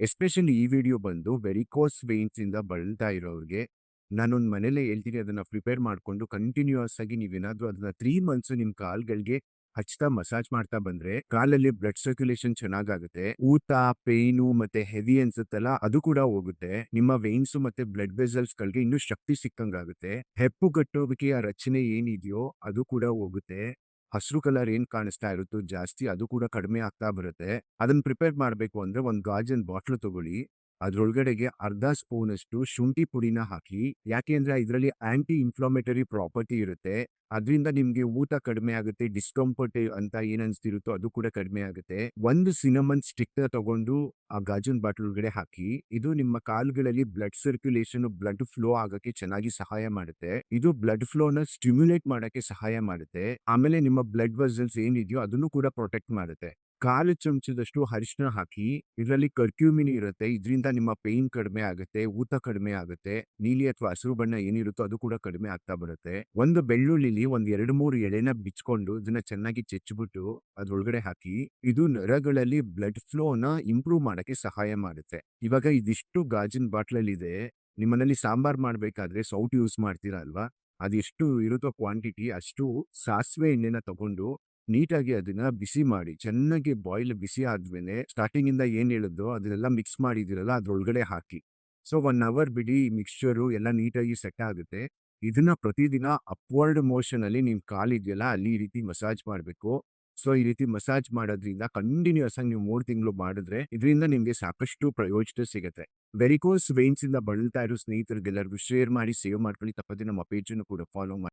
Especially ಈ video ಬಂದು varicose ವೇನ್ಸಿಂದ ಬಳಲ್ತಾ ಇರೋರಿಗೆ, ನಾನೊಂದು ಮನೇಲೆ ಹೇಳ್ತೀನಿ, ಅದನ್ನ ಪ್ರಿಪೇರ್ ಮಾಡ್ಕೊಂಡು ಕಂಟಿನ್ಯೂಸ್ ಆಗಿ ನೀವೇನಾದರೂ ಅದನ್ನ ತ್ರೀ ಮಂತ್ಸ್ ನಿಮ್ಮ ಕಾಲುಗಳಿಗೆ ಹಚ್ತಾ ಮಸಾಜ್ ಮಾಡ್ತಾ ಬಂದ್ರೆ, ಕಾಲಲ್ಲಿ ಬ್ಲಡ್ ಸರ್ಕ್ಯುಲೇಷನ್ ಚೆನ್ನಾಗಾಗುತ್ತೆ, ಊತ ಪೇನು ಮತ್ತೆ ಹೆವಿ ಅನ್ಸುತ್ತಲ್ಲ, ಅದು ಕೂಡ ಹೋಗುತ್ತೆ. ನಿಮ್ಮ ವೇನ್ಸ್ ಮತ್ತೆ ಬ್ಲಡ್ ವೆಸಲ್ಸ್ ಗಳಿಗೆ ಇನ್ನೂ ಶಕ್ತಿ ಸಿಕ್ಕಂಗಾಗುತ್ತೆ. ಹೆಪ್ಪು ಆ ರಚನೆ ಏನಿದೆಯೋ ಅದು ಕೂಡ ಹೋಗುತ್ತೆ. ಹಸಿರು ಕಲರ್ ಏನ್ ಕಾಣಿಸ್ತಾ ಇರುತ್ತೋ ಜಾಸ್ತಿ ಅದು ಕೂಡ ಕಡಿಮೆ ಆಗ್ತಾ ಬರುತ್ತೆ. ಅದನ್ನ ಪ್ರಿಪೇರ್ ಮಾಡಬೇಕು ಅಂದ್ರೆ ಒಂದು ಗಾಜಿನ ಬಾಟ್ಲು ತಗೊಳ್ಳಿ. ಅದ್ರೊಳಗಡೆಗೆ ಅರ್ಧ ಸ್ಪೂನ್ ಅಷ್ಟು ಶುಂಠಿ ಪುಡಿನ ಹಾಕಿ, ಯಾಕೆ ಅಂದ್ರೆ ಇದರಲ್ಲಿ ಆಂಟಿ ಇನ್ಫ್ಲಾಮೇಟರಿ ಪ್ರಾಪರ್ಟಿ ಇರುತ್ತೆ. ಅದರಿಂದ ನಿಮ್ಗೆ ಊಟ ಕಡಿಮೆ ಆಗುತ್ತೆ ಡಿಸ್ಕಂಫರ್ಟ್ ಅಂತ ಏನ್ ಅದು ಕೂಡ ಕಡಿಮೆ ಆಗುತ್ತೆ. ಒಂದು ಸಿನಮನ್ ಸ್ಟಿಕ್ ತಗೊಂಡು ಆ ಗಾಜಿನ ಬಾಟಲ್ ಒಳಗಡೆ ಹಾಕಿ, ಇದು ನಿಮ್ಮ ಕಾಲುಗಳಲ್ಲಿ ಬ್ಲಡ್ ಸರ್ಕ್ಯುಲೇಷನ್ ಬ್ಲಡ್ ಫ್ಲೋ ಆಗಕ್ಕೆ ಚೆನ್ನಾಗಿ ಸಹಾಯ ಮಾಡುತ್ತೆ. ಇದು ಬ್ಲಡ್ ಫ್ಲೋನ ಸ್ಟಿಮ್ಯುಲೇಟ್ ಮಾಡಕ್ಕೆ ಸಹಾಯ ಮಾಡುತ್ತೆ. ಆಮೇಲೆ ನಿಮ್ಮ ಬ್ಲಡ್ ವೆಸಲ್ಸ್ ಏನಿದೆಯೋ ಅದನ್ನು ಕೂಡ ಪ್ರೊಟೆಕ್ಟ್ ಮಾಡುತ್ತೆ. ಕಾಲು ಚಮಚದಷ್ಟು ಅರಿಶಿನ ಹಾಕಿ ಇದರಲ್ಲಿ ಕರ್ಕ್ಯೂಮಿನ್ ಇರುತ್ತೆ. ಇದರಿಂದ ನಿಮ್ಮ ಪೇನ್ ಕಡಿಮೆ ಆಗುತ್ತೆ ಊತ ಕಡಿಮೆ ಆಗುತ್ತೆ. ನೀಲಿ ಅಥವಾ ಹಸಿರು ಬಣ್ಣ ಏನಿರುತ್ತೋ ಅದು ಕೂಡ ಕಡಿಮೆ ಆಗ್ತಾ ಬರುತ್ತೆ. ಒಂದು ಬೆಳ್ಳುಳ್ಳಿಲಿ ಒಂದ್ ಎರಡು ಮೂರು ಎಳೆನ ಬಿಚ್ಕೊಂಡು ಇದನ್ನ ಚೆನ್ನಾಗಿ ಚೆಚ್ಚಿಬಿಟ್ಟು ಅದ್ರೊಳಗಡೆ ಹಾಕಿ ಇದು ನರಗಳಲ್ಲಿ ಬ್ಲಡ್ ಫ್ಲೋನ ಇಂಪ್ರೂವ್ ಮಾಡಕ್ಕೆ ಸಹಾಯ ಮಾಡುತ್ತೆ. ಇವಾಗ ಇದಿಷ್ಟು ಗಾಜಿನ ಬಾಟ್ಲಲ್ಲಿ ಇದೆ ನಿಮ್ಮನಲ್ಲಿ ಸಾಂಬಾರ್ ಮಾಡ್ಬೇಕಾದ್ರೆ ಸೌಟ್ ಯೂಸ್ ಮಾಡ್ತೀರಾ ಅಲ್ವಾ? ಅದೆಷ್ಟು ಇರುತ್ತೋ ಕ್ವಾಂಟಿಟಿ ಅಷ್ಟು ಸಾಸಿವೆ ಎಣ್ಣೆನ ತಗೊಂಡು ನೀಟಾಗಿ ಅದನ್ನ ಬಿಸಿ ಮಾಡಿ, ಚೆನ್ನಾಗಿ ಬಾಯ್ಲ್ ಬಿಸಿ ಆದ್ಮೇಲೆ ಸ್ಟಾರ್ಟಿಂಗ್ ಇಂದ ಏನ್ ಹೇಳುದೋ ಅದನ್ನೆಲ್ಲ ಮಿಕ್ಸ್ ಮಾಡಿದಿರಲ್ಲ ಅದ್ರೊಳಗಡೆ ಹಾಕಿ. ಸೊ ಒನ್ ಅವರ್ ಬಿಡಿ ಮಿಕ್ಸ್ಚರು ಎಲ್ಲ ನೀಟಾಗಿ ಸೆಟ್ ಆಗುತ್ತೆ. ಇದನ್ನ ಪ್ರತಿದಿನ ಅಪ್ವರ್ಡ್ ಮೋಷನ್ ಅಲ್ಲಿ ನಿಮ್ ಕಾಲಿದೆಯಲ್ಲ ಅಲ್ಲಿ ಈ ರೀತಿ ಮಸಾಜ್ ಮಾಡಬೇಕು. ಸೊ ಈ ರೀತಿ ಮಸಾಜ್ ಮಾಡೋದ್ರಿಂದ ಕಂಟಿನ್ಯೂಸ್ ಆಗಿ ನೀವು ಮೂರು ತಿಂಗಳು ಮಾಡಿದ್ರೆ ಇದರಿಂದ ನಿಮ್ಗೆ ಸಾಕಷ್ಟು ಪ್ರಯೋಜನ ಸಿಗುತ್ತೆ. ವೆರಿಕೋಸ್ ವೇನ್ಸ್ ಇಂದ ಬಳಲ್ತಾ ಇರೋ ಸ್ನೇಹಿತರಿಗೆಲ್ಲರಿಗೂ ಶೇರ್ ಮಾಡಿ ಸೇವ್ ಮಾಡ್ಕೊಳ್ಳಿ. ತಪ್ಪದೆ ನಮ್ಮ ಪೇಜನ್ನು ಕೂಡ ಫಾಲೋ ಮಾಡಿ.